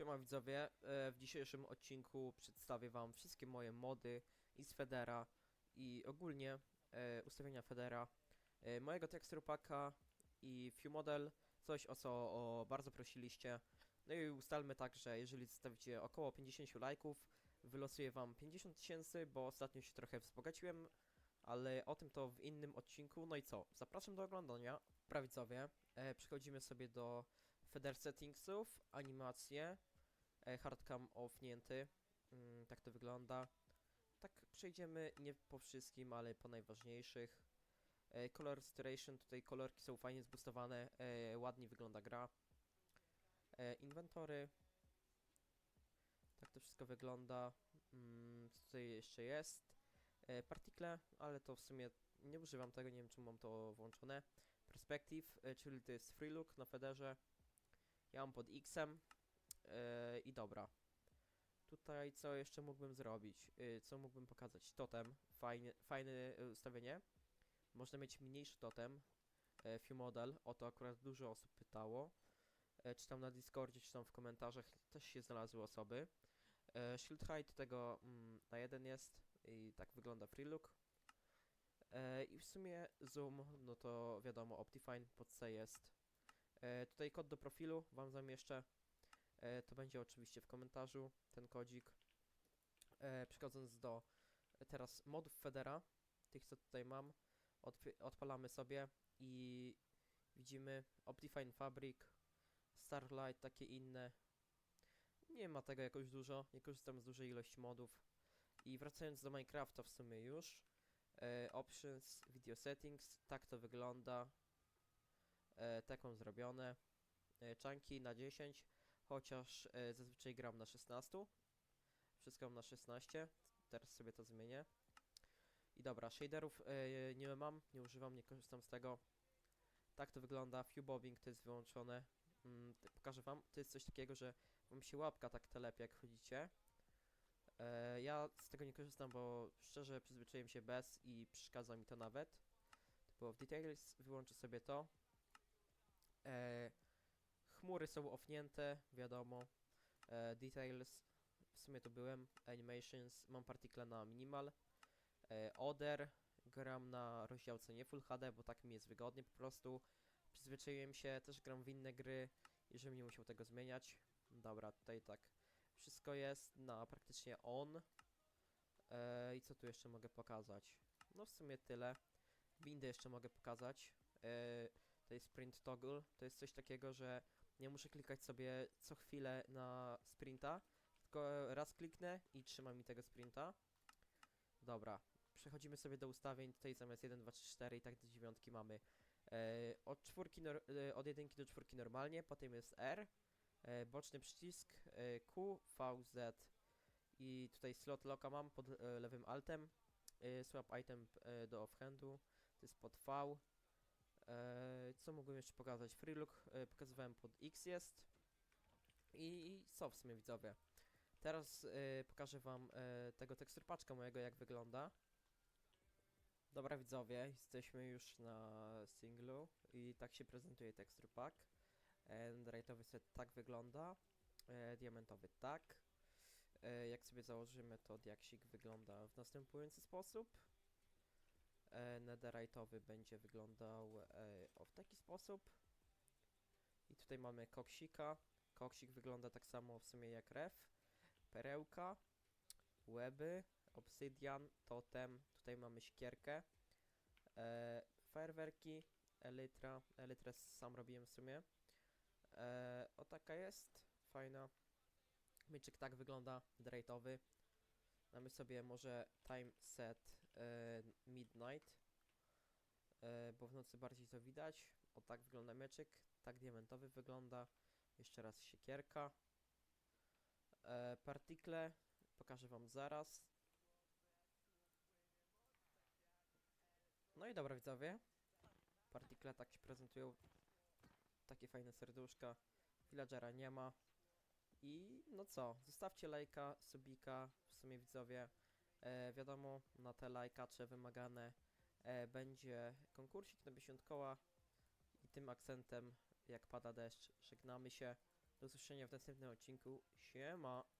Siema widzowie, E, w dzisiejszym odcinku przedstawię wam wszystkie moje mody i z Federa i ogólnie e, ustawienia Federa, e, mojego texture packa i Few Model, coś o co o, bardzo prosiliście. No i ustalmy tak, że jeżeli zostawicie około 50 lajków, wylosuję wam 50 tysięcy, bo ostatnio się trochę wzbogaciłem, ale o tym to w innym odcinku. No i co, zapraszam do oglądania. Prawicowie, przechodzimy sobie do Feder Settingsów, animacje, hardcam offnięty, mm, tak to wygląda. Tak przejdziemy nie po wszystkim, ale po najważniejszych. E, color Saturation, tutaj kolorki są fajnie zboostowane, e, ładnie wygląda gra. E, inwentory, tak to wszystko wygląda. Mm, co tutaj jeszcze jest? E, partikle, ale to w sumie nie używam tego, nie wiem czemu mam to włączone. Perspective, e, czyli to jest free look na Federze. Ja mam pod X-em. Yy, I dobra. Tutaj co jeszcze mógłbym zrobić? Yy, co mógłbym pokazać? Totem. Fajne yy, ustawienie. Można mieć mniejszy totem. Yy, few model. O to akurat dużo osób pytało. Yy, czy tam na Discordzie, czy tam w komentarzach też się znalazły osoby. Yy, shield height tego mm, na jeden jest. I tak wygląda free look. Yy, I w sumie zoom, no to wiadomo, Optifine pod C jest. E, tutaj kod do profilu wam zamieszczę. E, to będzie oczywiście w komentarzu, ten kodzik. E, przechodząc do e, teraz modów Federa, tych co tutaj mam, odp- odpalamy sobie i widzimy Optifine Fabric, Starlight, takie inne. Nie ma tego jakoś dużo, nie korzystam z dużej ilości modów. I wracając do Minecrafta w sumie już. E, options, Video Settings, tak to wygląda. E, tak mam zrobione. E, na 10, chociaż e, zazwyczaj gram na 16. Wszystko mam na 16. Teraz sobie to zmienię. I dobra, shaderów e, nie mam, nie używam, nie korzystam z tego. Tak to wygląda. Few bobbing to jest wyłączone. Mm, pokażę wam. To jest coś takiego, że wam się łapka tak telepie jak chodzicie. E, ja z tego nie korzystam, bo szczerze przyzwyczaiłem się bez i przeszkadza mi to nawet. Typowo w details wyłączę sobie to. E, chmury są offnięte, wiadomo. E, details, w sumie to byłem. Animations, mam partikle na minimal. E, gram na rozdziałce nie Full HD, bo tak mi jest wygodnie po prostu. Przyzwyczaiłem się, też gram w inne gry i żebym nie musiał tego zmieniać. Dobra, tutaj tak. Wszystko jest na praktycznie on. E, I co tu jeszcze mogę pokazać? No w sumie tyle. Windy jeszcze mogę pokazać. E, to jest sprint toggle. To jest coś takiego, że nie muszę klikać sobie co chwilę na sprinta, tylko raz kliknę i trzyma mi tego sprinta. Dobra, przechodzimy sobie do ustawień. Tutaj zamiast 1, 2, 3, 4 i tak do dziewiątki mamy e, od czwórki e, od jedynki do czwórki normalnie, potem jest R, e, boczny przycisk Q, V, Z i tutaj slot locka mam pod lewym altem. Swap item do offhandu, to jest pod V. E, co mogłem jeszcze pokazać? Freelook e, pokazywałem pod X jest. I, co w sumie widzowie? Teraz e, pokażę wam e, tego tekstur paczka mojego jak wygląda. Dobra widzowie, jesteśmy już na singlu i tak się prezentuje tekstur pack. Set tak wygląda. E, diamentowy tak. E, jak sobie założymy to diaksik wygląda w następujący sposób. E, netherite'owy będzie wyglądał e, o w taki sposób. I tutaj mamy koksika. Koksik wygląda tak samo w sumie jak ref. Perełka, łeby, obsydian, totem. Tutaj mamy siekierkę. E, fajerwerki, elytra. Sam robiłem w sumie. E, o taka jest. Fajna. Mieczyk tak wygląda, netherite'owy. Damy sobie może time set e, midnight, e, bo w nocy bardziej to widać. O tak wygląda mieczyk, tak diamentowy wygląda. Jeszcze raz siekierka. E, partikle pokażę wam zaraz. No i dobra widzowie. Partikle tak się prezentują. Takie fajne serduszka. Villagera nie ma. I no co, zostawcie lajka, subika, w sumie widzowie. E, wiadomo, na te lajkacze wymagane e, będzie konkursik na 50 koła. I tym akcentem, jak pada deszcz, żegnamy się. Do usłyszenia w następnym odcinku. Siema!